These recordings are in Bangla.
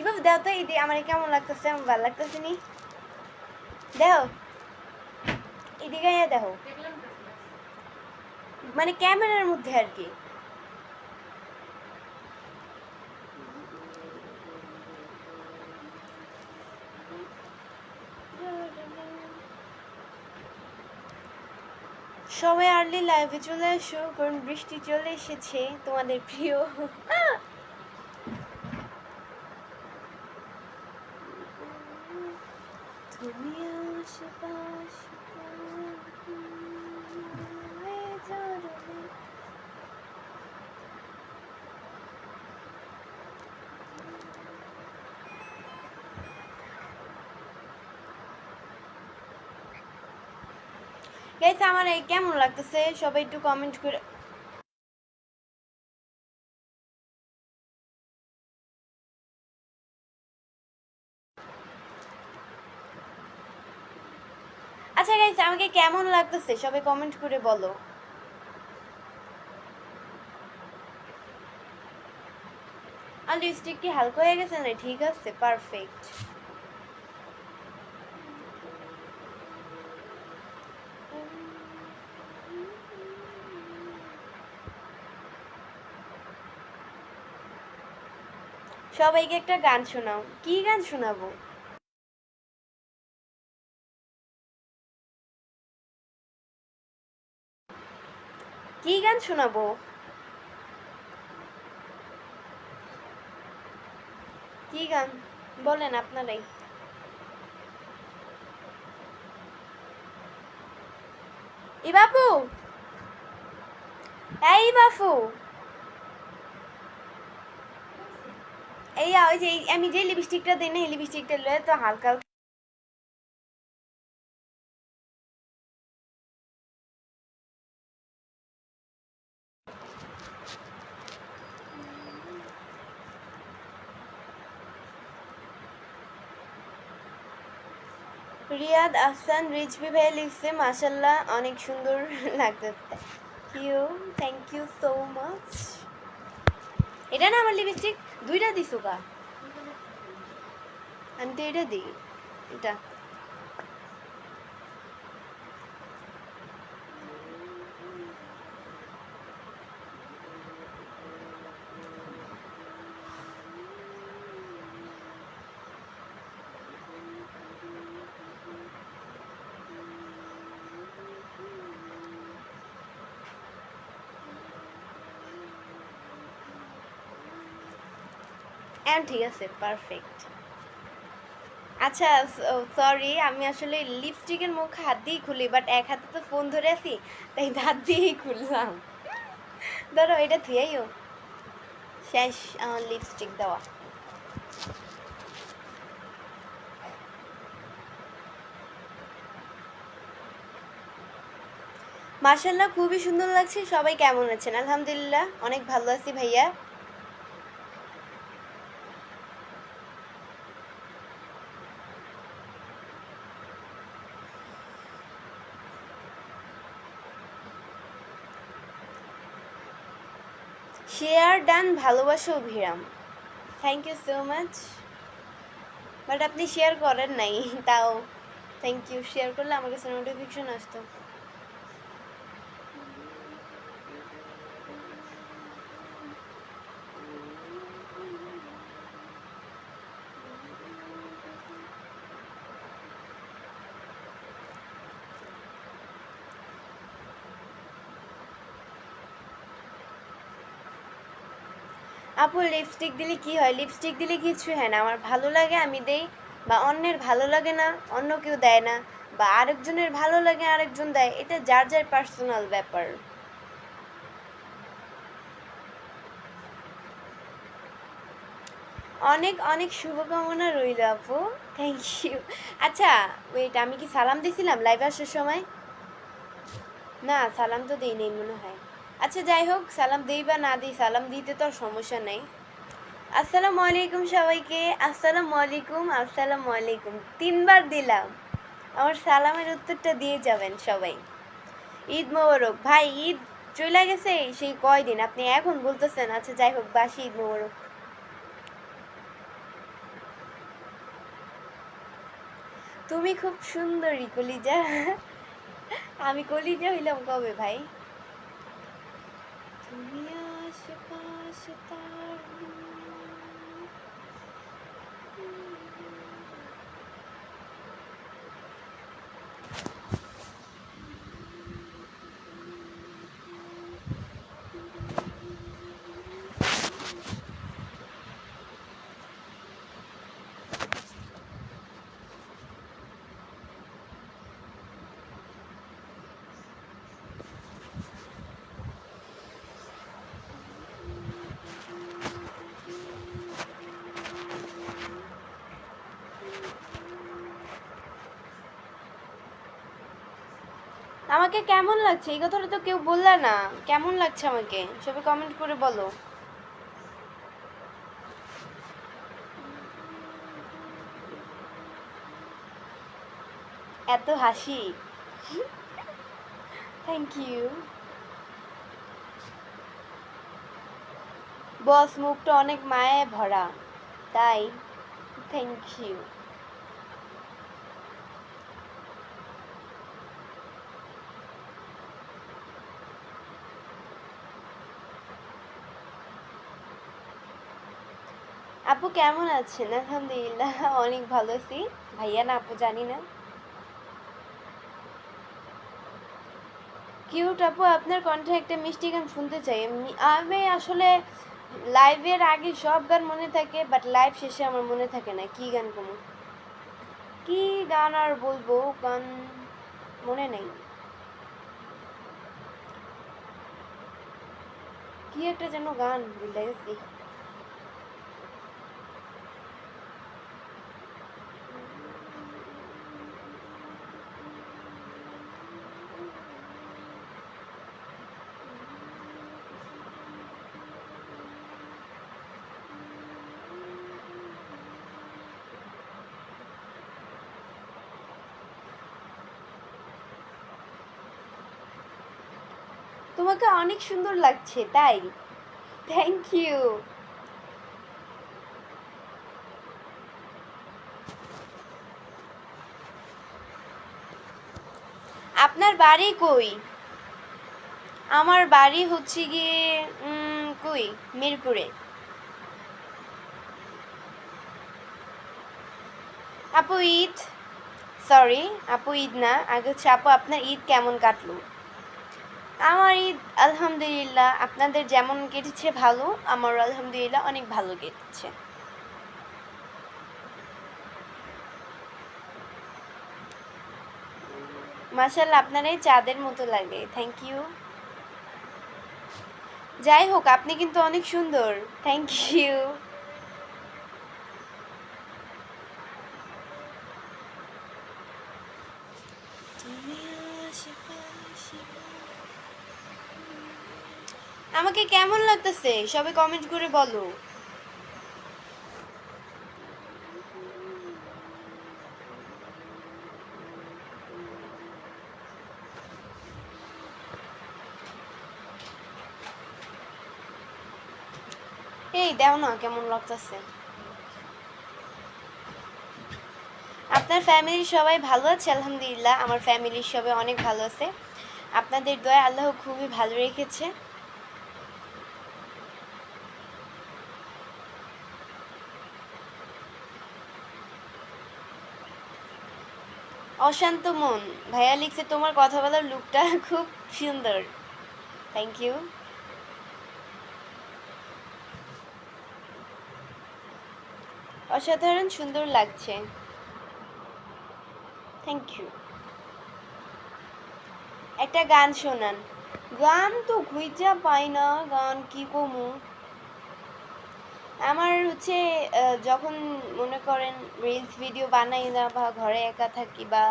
এভাবে দাও তো এদি আমার কেমন লাগতেছে, আমার ভালো লাগতেছে নি? দেখো এদিকে দেখো মানে ক্যামেরার মধ্যে আর কি। সবাই আর্লি লাইভে চলে আসো, কারণ বৃষ্টি চলে এসেছে, তোমাদের প্রিয় তুমি আশেপাশে হয়ে যাও রে। গাইস আমার এই কেমন লাগতেছে? সবাই একটু কমেন্ট করে আচ্ছা গাইস আমাকে কেমন লাগতেছে? সবাই কমেন্ট করে বলো। আর লিপস্টিক কি হালকা হয়ে গেছে না ঠিক আছে পারফেক্ট সবাইকে একটা গান শোনাও। কি গান শোনাবো? কি গান শোনাবো? কি গান? বলেন আপনারাই। ই বাপু! এই বাপু! এই ওই যে আমি যে লিপস্টিকটা দিই না, এই লিপস্টিকটা লয়ে তো হালকা রিয়াদ আহসান রিজবি ভাই লিখছে মাশাল্লাহ অনেক সুন্দর লাগতেছে। You thank you so much এটা না আমার লিপস্টিক দুইটা দিছো কা আমি তো এটা দিই। এটা। এম ঠিক আছে পারফেক্ট আচ্ছা সরি আমি আসলে লিপস্টিকের মুখ হাত দিয়েই খুলি বাট এক হাতে তো ফোন ধরে আছি, তাই হাত দিয়েই খুললাম। ধরো, এটা থুয়াইও শেষ লিপস্টিক দেওয়া। মার্শাল্লাহ খুবই সুন্দর লাগছে, সবাই কেমন আছেন? আলহামদুলিল্লাহ, অনেক ভালো আছি ভাইয়া। শেয়ার ডান ভালোবাসা Abhiram. Thank you so much but আপনি শেয়ার করেন নাই, তাও। থ্যাংক ইউ শেয়ার করলে আমার কাছে নোটিফিকেশন আসতো। আপু লিপস্টিক দিলে কি হয়? লিপস্টিক দিলে কিছু হয় না। আমার ভালো লাগে, আমি দেই। বা অন্যের ভালো লাগে না, অন্য কেউ দেয় না। বা আরেকজনের ভালো লাগে, আরেকজন দেয়। এটা যার যার পার্সোনাল ব্যাপার। অনেক অনেক শুভকামনা রইল আপু। থ্যাংক ইউ আচ্ছা ওয়েট আমি কি সালাম দিছিলাম লাইভ আসার সময়? না, সালাম তো দিই নেই মনে হয়। আচ্ছা যাই হোক, সালাম দিই বা না দিই, সালাম দিতে তো সমস্যা নেই। আসসালামু আলাইকুম সবাইকে, আসসালামু আলাইকুম আসসালামু আলাইকুম। তিনবার দিলাম। আমার সালামের উত্তরটা দিয়ে যাবেন সবাই। ঈদ মোবারক। ভাই, ঈদ চলে গেছে, সেই কয়দিন? আপনি এখন বলতেছেন। আচ্ছা যাই হোক, বাসি ঈদ মোবারক। তুমি খুব সুন্দরী কলিজা। আমি কলিজা হইলাম কবে, ভাই? তুমি আশেপাশে তার আমাকে কেমন লাগছে? এই কথাটা তো কেউ বললে না। কেমন লাগছে আমাকে? সবাই কমেন্ট করে বলো। এত হাসি। থ্যাংক ইউ বস মুখটা অনেক মায়ায় ভরা। তাই থ্যাংক ইউ আপু কেমন আছেন? আলহামদুলিল্লাহ, অনেক ভালো আছি। ভাইয়া না আপু জানি না। কিউট আপু, আপনার কণ্ঠে একটা মিষ্টি গান শুনতে চাই। আমি আসলে লাইভের আগে সব গান মনে থাকে বাট লাইভ শেষে আমার মনে থাকে না কি গান কোনো কি গান আর বলব, গান মনে নেই। কি একটা যেন গান ভুলে গেছি। তোমাকে অনেক সুন্দর লাগছে, তাই? থ্যাংক ইউ আপনার বাড়ি কই? আমার বাড়ি হচ্ছে গিয়ে কই? মিরপুরে। আপু ঈদ। সরি আপু ঈদ না, আগে হচ্ছে আপু, আপনার ঈদ কেমন কাটলো? আমার ঈদ, আলহামদুলিল্লাহ, আপনাদের যেমন কেটেছে ভালো আমার আলহামদুলিল্লাহ অনেক ভালো কেটেছে। মাসাল্লাহ আপনার এই চাঁদের মতো লাগে থ্যাংক ইউ যাই হোক, আপনি কিন্তু অনেক সুন্দর থ্যাংক ইউ আমাকে কেমন লাগতেছে? সবাই কমেন্ট করে বলো। এই দেও না কেমন লাগতেছে। আপনার ফ্যামিলির সবাই ভালো আছে? আলহামদুলিল্লাহ, আমার ফ্যামিলির সবাই অনেক ভালো আছে। আপনাদের দয়া আল্লাহ খুবই ভালো রেখেছে। অশান্ত মন। ভাইয়া লিখছে, তোমার কথা বলার লুকটা খুব সুন্দর। থ্যাংক ইউ অসাধারণ, সুন্দর লাগছে। থ্যাংক ইউ একটা গান শোনান। গান তো খুঁজা পাই না, গান কি কমু? আমার হচ্ছে যখন মনে করেন রিলস ভিডিও বানাই না বা ঘরে একা থাকি বা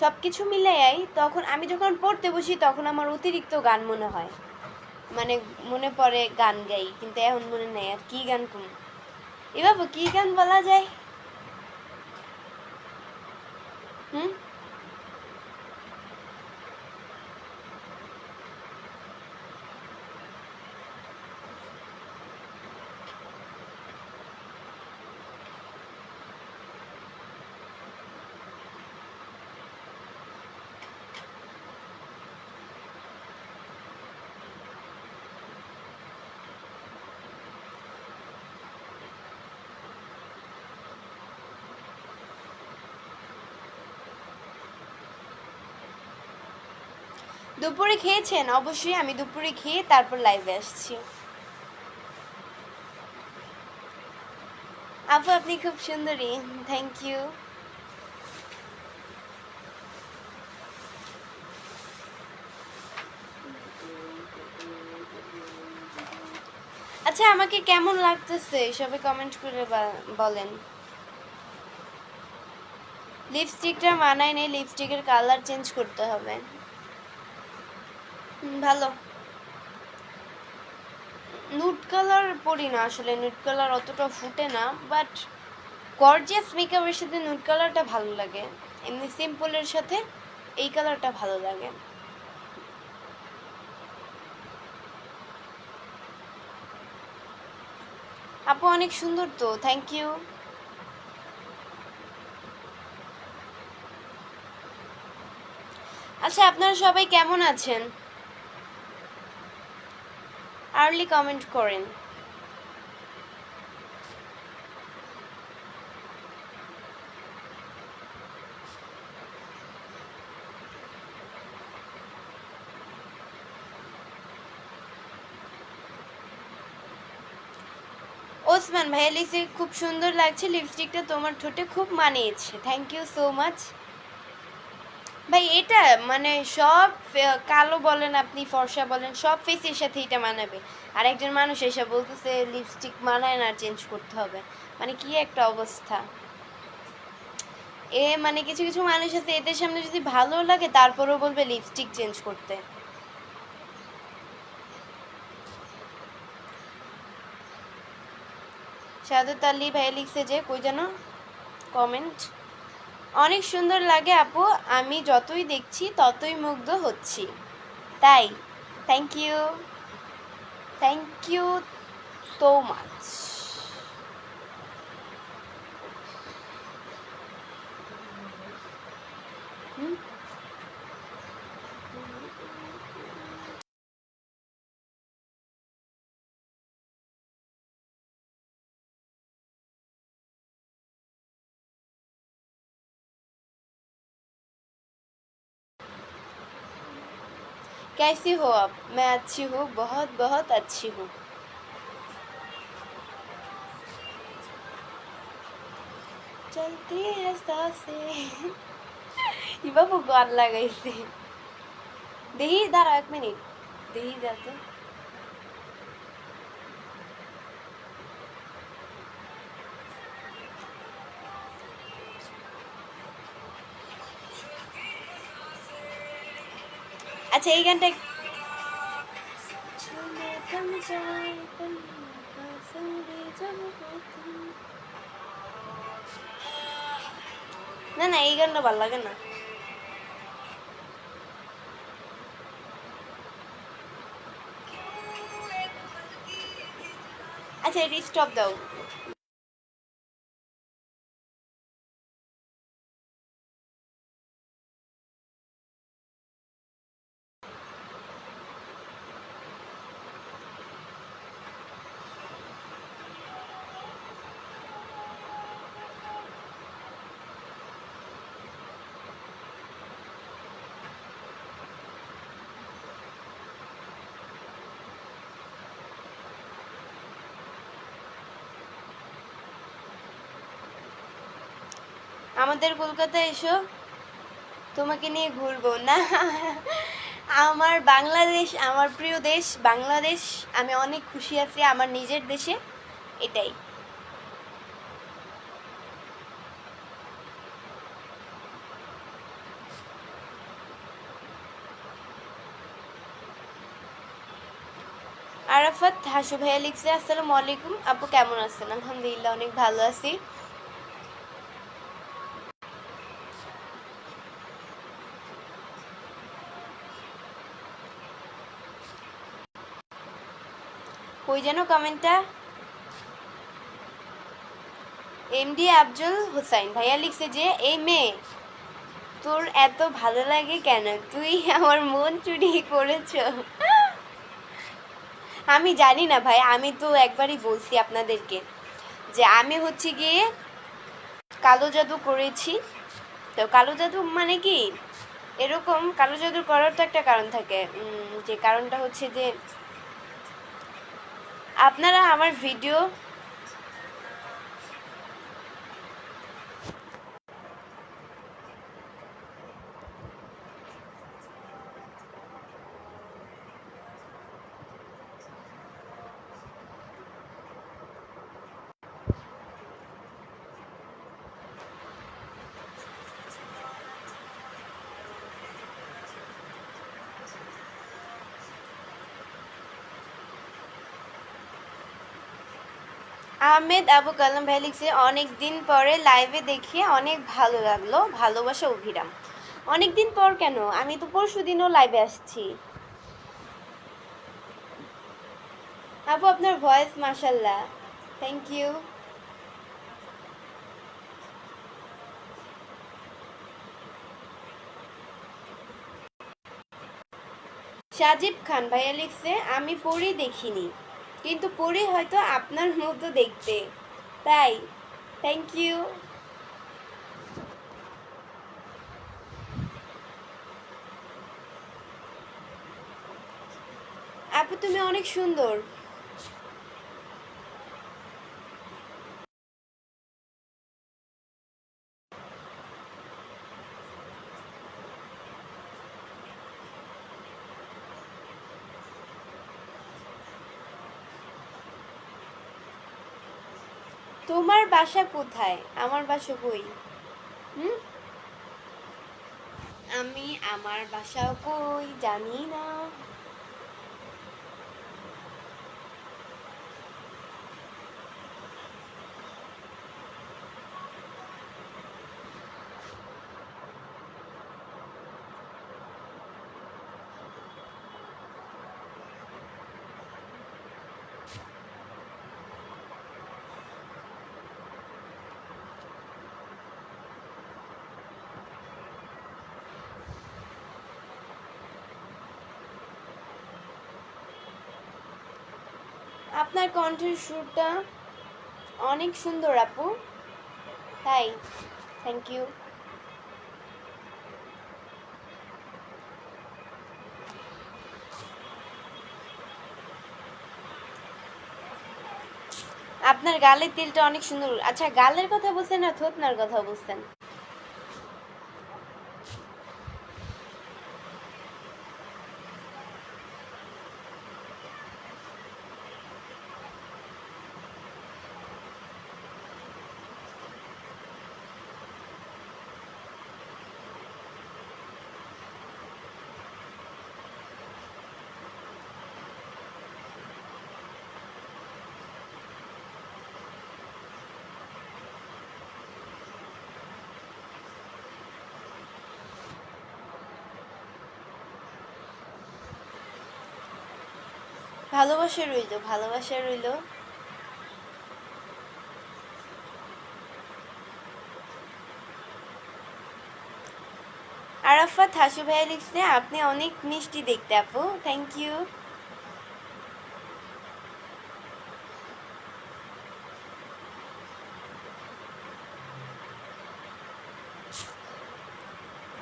সব কিছু মিলাই তখন আমি যখন পড়তে বসি, তখন আমার অতিরিক্ত গান মনে হয়। মানে মনে পড়ে গান গাই, কিন্তু এখন মনে নেই আর কী গান কম এভাবে কি গান বলা যায়? হুম? দুপুরে খেয়েছেন? অবশ্যই আমি দুপুরে খেয়ে তারপর লাইভে আসছি। আপু, আপনি খুব সুন্দরী। থ্যাংক ইউ আচ্ছা আমাকে কেমন লাগতেছে? সবাই কমেন্ট করে বলেন। লিপস্টিকটা মানায় নেই লিপস্টিকের কালার চেঞ্জ করতে হবে। ভালো। নুট কালার পরি না আসলে নুট কালার অতটা ফুটে না বাট গর্জিয়াস মেকআপের সাথে নুট কালারটা ভালো লাগে। এমনি সিম্পলের সাথে এই কালারটা ভালো লাগে। আপু অনেক সুন্দর তো থ্যাংক ইউ আচ্ছা আপনারা সবাই কেমন আছেন? আর্লি কমেন্ট করেন। ওসমান, ভাইয়া লিপস্টিক খুব সুন্দর লাগছে, লিপস্টিকটা তোমার ঠোঁটে খুব মানিয়েছে। থ্যাংক ইউ সো মাচ ভাই, এটা মানে সব কালো বলেন আপনি, ফর্সা বলেন, সব ফেসের সাথে এটা মানাবে। আর একজন মানুষ এসে বলতেছে লিপস্টিক মানায় না চেঞ্জ করতে হবে। মানে কি একটা অবস্থা। এ মানে কিছু কিছু মানুষ আছে, এদের সামনে যদি ভালো লাগে, তারপরেও বলবে লিপস্টিক চেঞ্জ করতে। সাদত আলী ভাই লিখছে যে, কই যেন কমেন্ট অনেক সুন্দর লাগে, আপু। আমি যতই দেখছি, ততই মুগ্ধ হচ্ছি। তাই thank you thank you so much कैसी हो आप? मैं अच्छी हूँ, बहुत बहुत अच्छी हूँ। चलती है सासे। ये बाबू फुगान लगाई थी दही इधर एक मिनट। देही जाते আচ্ছা এই গানটা না না এই গানটা ভালো লাগে না। আচ্ছা এটা স্টপ দাও। আমাদের কলকাতায় এসো। তোমাকে নিয়ে ঘুরবো, না? আমার বাংলাদেশ, আমার প্রিয় দেশ বাংলাদেশ। আমি অনেক খুশি আছি আমার নিজের দেশে। এটাই। আরাফাত, হাসু ভাইয়া লিখছে, আসসালামু আলাইকুম। আপু কেমন আছেন? আলহামদুলিল্লাহ, অনেক ভালো আছি। কই যেন কমেন্টটা? এমডি আফজল হোসাইন, ভাইয়া লিখছে যে, এই মেয়ে, তোর এত ভালো লাগে কেন? তুই আমার মন চুরি করেছ। আমি জানি না ভাই, আমি তো একবারই বলছি আপনাদেরকে যে, আমি হচ্ছে গিয়ে কালো জাদু করেছি। তো কালো জাদু মানে কি? এরকম কালো জাদু করার তো একটা কারণ থাকে। যে কারণটা হচ্ছে যে আপনারা আমার ভিডিও আহমেদ আবু কালাম ভাই লিখছে অনেক দিন পরে লাইভে দেখে অনেক ভালো লাগল, ভালোবাসা অভিরাম। অনেক দিন পর কেন? আমি তো পরশু দিনও লাইভে আসছি। আপু, আপনার ভয়েস মাশাল্লাহ থ্যাংক ইউ সাজিব খান, ভাইয়া লিখছে, আমি পড়ি দেখিনি। কিন্তু পরে হয়তো আপনার মতো দেখতে। তাই থ্যাংক ইউ আপু তুমি অনেক সুন্দর। তোমার বাসা কোথায়? আমার বাসা কই হুম? আমি আমার বাসা কই জানি না। আপনার কণ্ঠের সুরটা অনেক সুন্দর, আপু। তাই থ্যাংক ইউ আপনার গালের তিলটা অনেক সুন্দর। আচ্ছা গালের কথা বলছেন না থোতনার কথা বলছেন? ভালোবাসা রইল ভালোবাসা রইল। আরাফাত, হাসু ভাইয়া লিখছে আপনি অনেক মিষ্টি দেখতে আপু থ্যাংক ইউ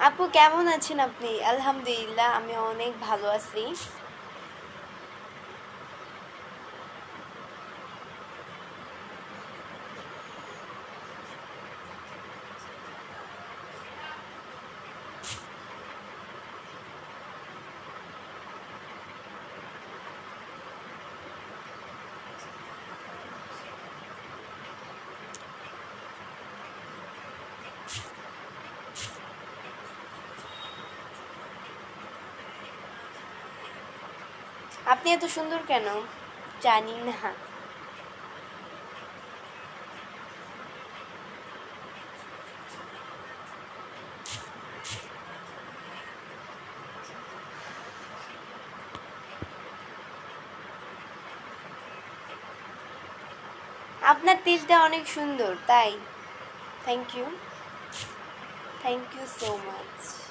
আপু, কেমন আছেন আপনি? আলহামদুলিল্লাহ, আমি অনেক ভালো আছি। আপনি এত সুন্দর কেন? জানি না। আপনার তিলটা অনেক সুন্দর, তাই। Thank you thank you so much